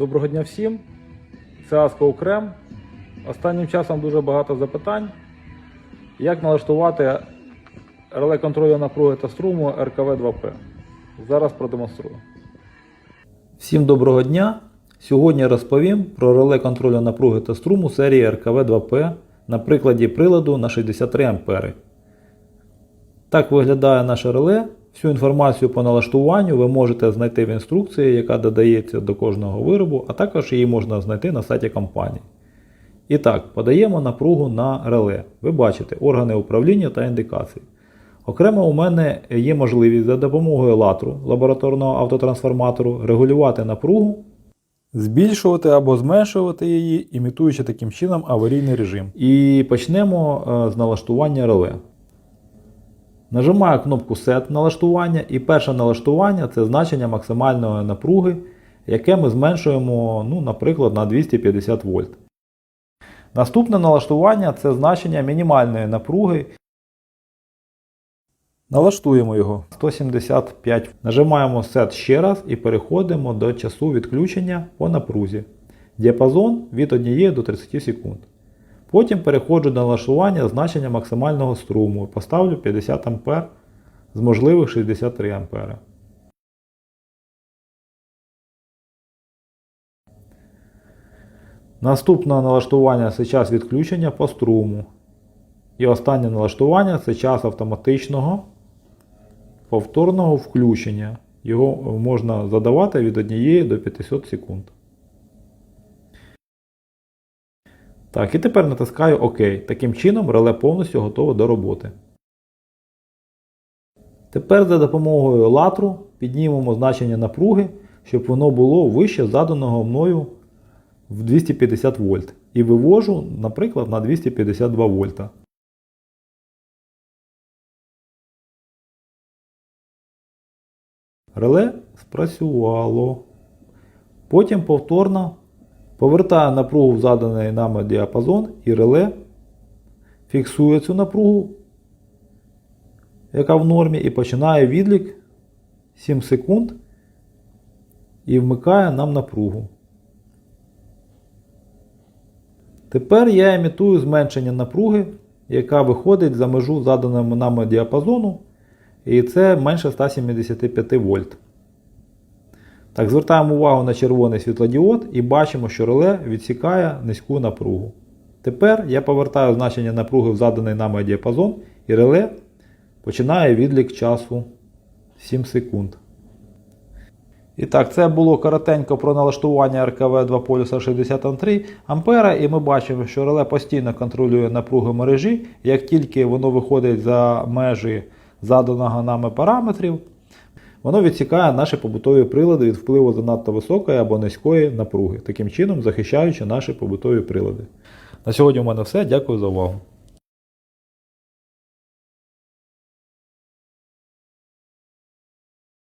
Доброго дня всім. Це Аско Окрем. Останнім часом дуже багато запитань. Як налаштувати реле контролю напруги та струму РКВ-2П. Зараз продемонструю. Всім доброго дня. Сьогодні розповім про реле контролю напруги та струму серії РКВ-2П на прикладі приладу на 63 А. Так виглядає наше реле. Всю інформацію по налаштуванню ви можете знайти в інструкції, яка додається до кожного виробу, а також її можна знайти на сайті компанії. І так, подаємо напругу на реле. Ви бачите органи управління та індикації. Окремо у мене є можливість за допомогою латру лабораторного автотрансформатору регулювати напругу, збільшувати або зменшувати її, імітуючи таким чином аварійний режим. І почнемо е, з налаштування реле. Нажимаю кнопку Set налаштування, і перше налаштування це значення максимальної напруги, яке ми зменшуємо, ну, наприклад, на 250 вольт. Наступне налаштування це значення мінімальної напруги. Налаштуємо його 175. Нажимаємо Set ще раз і переходимо до часу відключення по напрузі. Діапазон від 1 до 30 секунд. Потім переходжу до налаштування значення максимального струму. Поставлю 50 А з можливих 63 А. Наступне налаштування це час відключення по струму. І останнє налаштування це час автоматичного повторного включення. Його можна задавати від 1 до 500 секунд. Так, і тепер натискаю ОК. Таким чином реле повністю готове до роботи. Тепер за допомогою латру піднімемо значення напруги, щоб воно було вище заданого мною в 250 вольт. І вивожу, наприклад, на 252 вольта. Реле спрацювало. Потім повторно повертаю напругу в заданий нами діапазон і реле фіксує цю напругу, яка в нормі, і починає відлік 7 секунд і вмикає нам напругу. Тепер я імітую зменшення напруги, яка виходить за межу заданого нами діапазону, і це менше 175 вольт. Так, звертаємо увагу на червоний світлодіод і бачимо, що реле відсікає низьку напругу. Тепер я повертаю значення напруги в заданий нами діапазон і реле починає відлік часу 7 секунд. І так, це було коротенько про налаштування РКВ 2 полюса 63 А, і ми бачимо, що реле постійно контролює напругу мережі. Як тільки воно виходить за межі заданого нами параметрів, воно відсікає наші побутові прилади від впливу занадто високої або низької напруги, таким чином захищаючи наші побутові прилади. На сьогодні у мене все. Дякую за увагу.